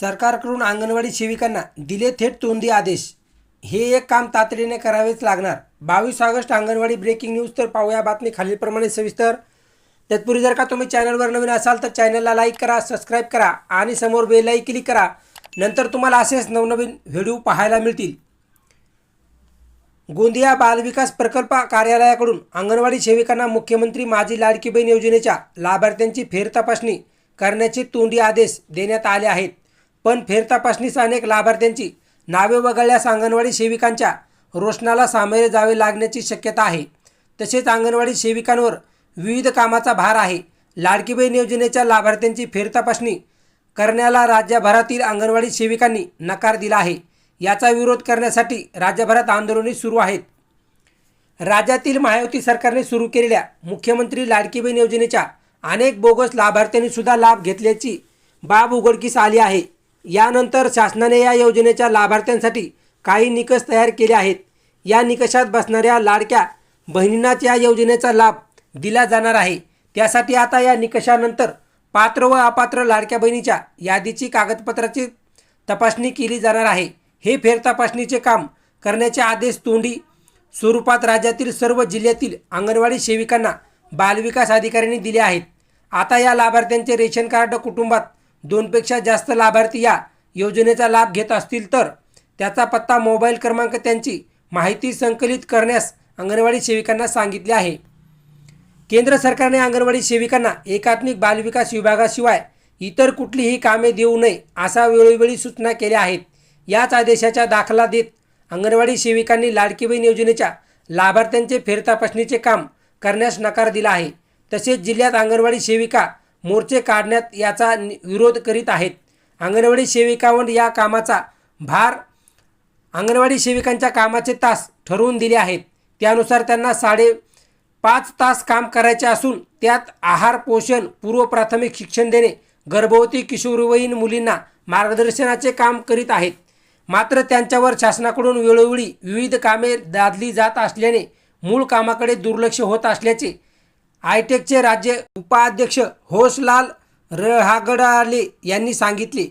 सरकारकडून अंगणवाडी सेविकांना दिले थेट तोंडी आदेश. हे एक काम तातडीने करावेच लागणार. बावीस ऑगस्ट अंगणवाडी ब्रेकिंग न्यूज तर पाहूया बातमी खालीलप्रमाणे सविस्तर. तत्पूर्वी जर का तुम्ही चॅनलवर नवीन असाल तर चॅनलला लाईक करा सबस्क्राईब करा आणि समोर बेलाही क्लिक करा. नंतर तुम्हाला असेच नवनवीन व्हिडिओ पाहायला मिळतील. गोंदिया बालविकास प्रकल्प कार्यालयाकडून अंगणवाडी सेविकांना मुख्यमंत्री माझी लाडकी बहीण योजनेच्या लाभार्थ्यांची फेरतपासणी करण्याचे तोंडी आदेश देण्यात आले आहेत. पण फेरतपासणीचा अनेक लाभार्थ्यांची नावे वगळल्यास अंगणवाडी सेविकांच्या रोषणाला सामोरे जावे लागण्याची शक्यता आहे. तसेच अंगणवाडी सेविकांवर विविध कामाचा भार आहे. लाडकीबाई योजनेच्या लाभार्थ्यांची फेरतपासणी करण्याला राज्यभरातील अंगणवाडी सेविकांनी नकार दिला आहे. याचा विरोध करण्यासाठी राज्यभरात आंदोलने सुरू आहेत. राज्यातील महायुती सरकारने सुरू केलेल्या मुख्यमंत्री लाडकी योजनेच्या अनेक बोगस लाभार्थ्यांनी सुद्धा लाभ घेतल्याची बाब उघडकीस आली आहे. यानंतर शासनाने या योजनेच्या लाभार्थ्यांसाठी काही निकष तयार केले आहेत. या निकषात बसणाऱ्या लाडक्या बहिणींनाच या योजनेचा लाभ दिला जाणार आहे. त्यासाठी आता या निकषानंतर पात्र व अपात्र लाडक्या बहिणीच्या यादीची कागदपत्राची तपासणी केली जाणार आहे. हे फेरतपासणीचे काम करण्याचे आदेश तोंडी स्वरूपात राज्यातील सर्व जिल्ह्यातील अंगणवाडी सेविकांना बालविकास अधिकाऱ्यांनी दिले आहेत. आता या लाभार्थ्यांचे रेशन कार्ड कुटुंबात दोनपेक्षा जास्त लाभार्थी या योजनेचा लाभ घेत असतील तर त्याचा पत्ता मोबाईल क्रमांक त्यांची माहिती संकलित करण्यास अंगणवाडी सेविकांना सांगितले आहे. केंद्र सरकारने अंगणवाडी सेविकांना एकात्मिक बालविकास विभागाशिवाय इतर कुठलीही कामे देऊ नये असा वेळोवेळी सूचना केल्या आहेत. याच आदेशाचा दाखला देत अंगणवाडी सेविकांनी लाडकी बहीण योजनेच्या लाभार्थ्यांचे फेरतापासणीचे काम करण्यास नकार दिला आहे. तसेच जिल्ह्यात अंगणवाडी सेविका मोर्चे काढण्यात याचा नि- विरोध करीत आहेत. अंगणवाडी सेविकांवर या कामाचा भार अंगणवाडी सेविकांच्या कामाचे तास ठरवून दिले आहेत. त्यानुसार त्यांना साडे पाच तास काम करायचे असून त्यात आहार पोषण पूर्व प्राथमिक शिक्षण देणे गर्भवती किशोरवयीन मुलींना मार्गदर्शनाचे काम करीत आहेत. मात्र त्यांच्यावर शासनाकडून वेळोवेळी विविध कामे दादली जात असल्याने मूळ कामाकडे दुर्लक्ष होत असल्याचे आयटेकचे राज्य उपाध्यक्ष होसलाल रहागडाले यांनी सांगितले.